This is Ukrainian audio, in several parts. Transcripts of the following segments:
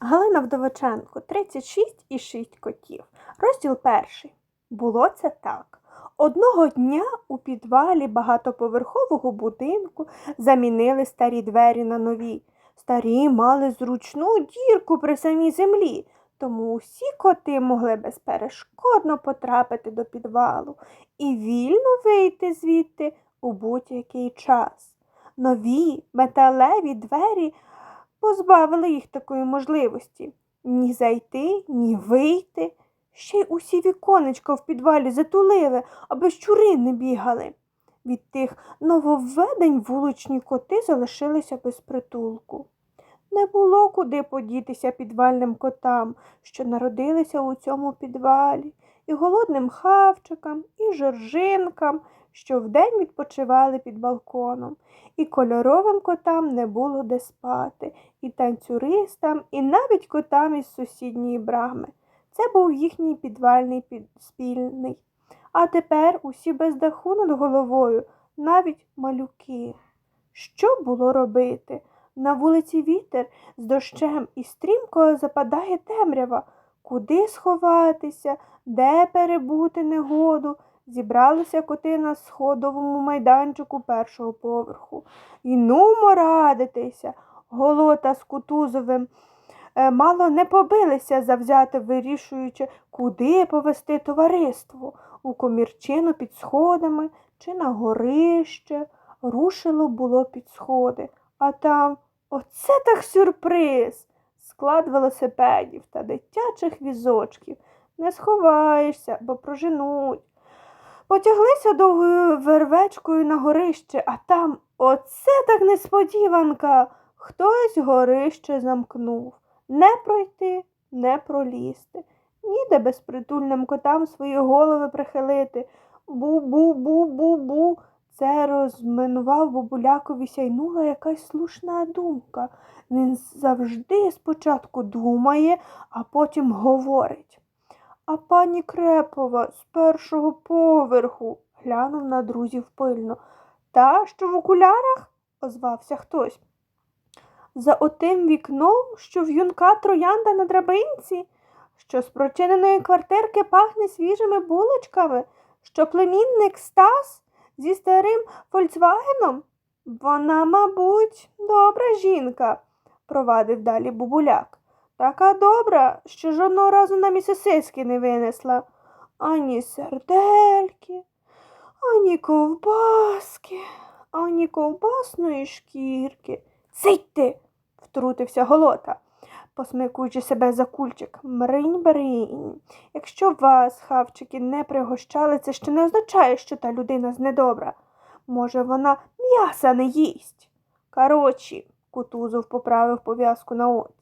Галина Вдовиченко 36 і 6 котів. Розділ перший. Було це так. Одного дня у підвалі багатоповерхового будинку замінили старі двері на нові. Старі мали зручну дірку при самій землі, тому усі коти могли безперешкодно потрапити до підвалу і вільно вийти звідти у будь-який час. Нові металеві двері позбавили їх такої можливості ні зайти, ні вийти. Ще й усі віконечка в підвалі затулили, аби щури не бігали. Від тих нововведень вуличні коти залишилися без притулку. Не було куди подітися підвальним котам, що народилися у цьому підвалі, і голодним хавчикам, і жоржинкам, що вдень відпочивали під балконом, і кольоровим котам не було де спати, і танцюристам, і навіть котам із сусідньої брами. Це був їхній підвальний під... спільний. А тепер усі без даху над головою, навіть малюки. Що було робити? На вулиці вітер з дощем і стрімко западає темрява. Куди сховатися, де перебути негоду? Зібралися коти на сходовому майданчику першого поверху. І нумо радитися. Голота з Кутузовим е, мало не побилися завзято вирішуючи, куди повести товариство у комірчину під сходами чи на горище. Рушило було під сходи, а там оце так сюрприз. Склад велосипедів та дитячих візочків. Не сховаєшся, бо проженуть. Потяглися довгою вервечкою на горище, а там оце так несподіванка. Хтось горище замкнув. Не пройти, не пролізти. Ніде безпритульним котам свої голови прихилити. Бу-бу-бу-бу-бу. Це розминував бабулякові сяйнула якась слушна думка. Він завжди спочатку думає, а потім говорить. А пані Крепова з першого поверху глянув на друзів пильно. Та, що в окулярах? озвався хтось. За отим вікном, що в юнка троянда на драбинці, що з прочиненої квартирки пахне свіжими булочками, що племінник Стас зі старим Фольксвагеном? Вона, мабуть, добра жінка, провадив далі бубуляк. Така добра, що жодного разу на місісиськи не винесла. Ані сердельки, ані ковбаски, ані ковбасної шкірки. Цитьте, втрутився голота, посмикуючи себе за кульчик. Мринь бринь. Якщо вас, хавчики, не пригощали, це ще не означає, що та людина знедобра. Може, вона м'яса не їсть. Корочі, Кутузов поправив пов'язку на оці.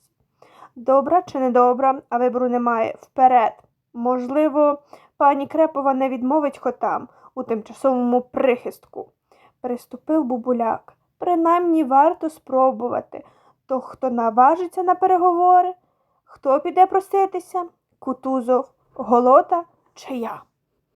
Добра чи недобра, а вибору немає. Вперед. Можливо, пані Крепова не відмовить котам у тимчасовому прихистку. Приступив бубуляк. Принаймні варто спробувати. То хто наважиться на переговори? Хто піде проситися? Кутузов, голота чи я?